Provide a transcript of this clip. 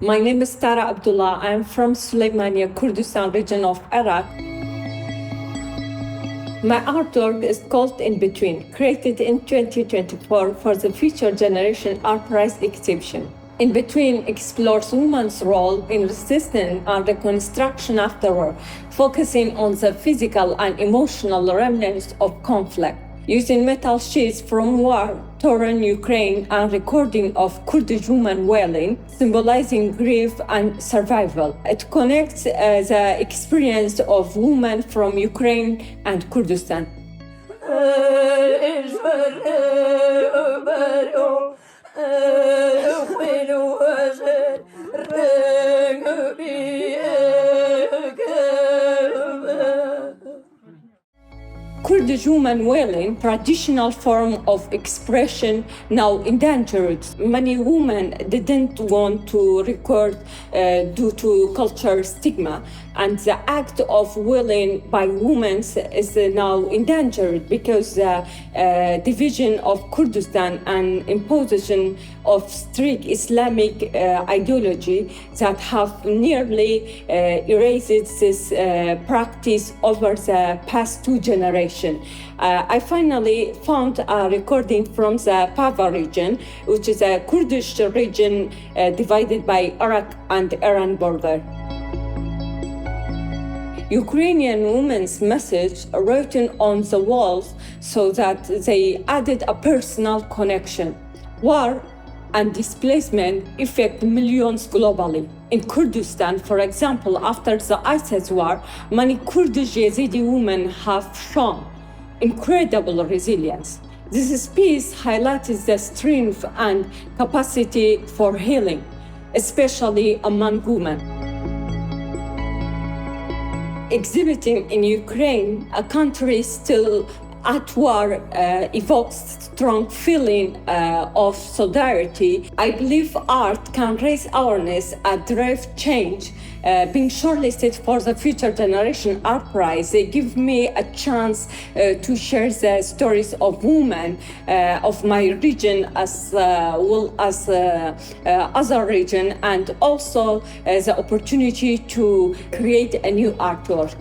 My name is Tara Abdullah. I am from Suleymania, Kurdistan region of Iraq. My artwork is called In Between, created in 2024 for the Future Generation Art Prize exhibition. In Between explores women's role in resistance and reconstruction after war, focusing on the physical and emotional remnants of conflict using metal sheets from war-torn Ukraine and recording of Kurdish women wailing, symbolizing grief and survival. It connects uh, the experience of women from Ukraine and Kurdistan. Kurdish woman wailing, traditional form of expression now endangered. Many women didn't want to record uh, due to cultural stigma, and the act of wailing by women is now endangered because the uh, division of Kurdistan and imposition of strict Islamic uh, ideology that have nearly uh, erased this uh, practice over the past two generations. Uh, I finally found a recording from the Pava region, which is a Kurdish region uh, divided by Iraq and Iran border. Ukrainian women's message written on the walls so that they added a personal connection. War and displacement affect millions globally. In Kurdistan, for example, after the ISIS war, many Kurdish Yazidi women have shown incredible resilience. This piece highlights the strength and capacity for healing, especially among women. Exhibiting in Ukraine, a country still at war uh, evokes strong feeling uh, of solidarity. I believe art can raise awareness and drive change. Uh, being shortlisted for the Future Generation Art Prize, they give me a chance uh, to share the stories of women uh, of my region as uh, well as other region, and also the opportunity to create a new artwork.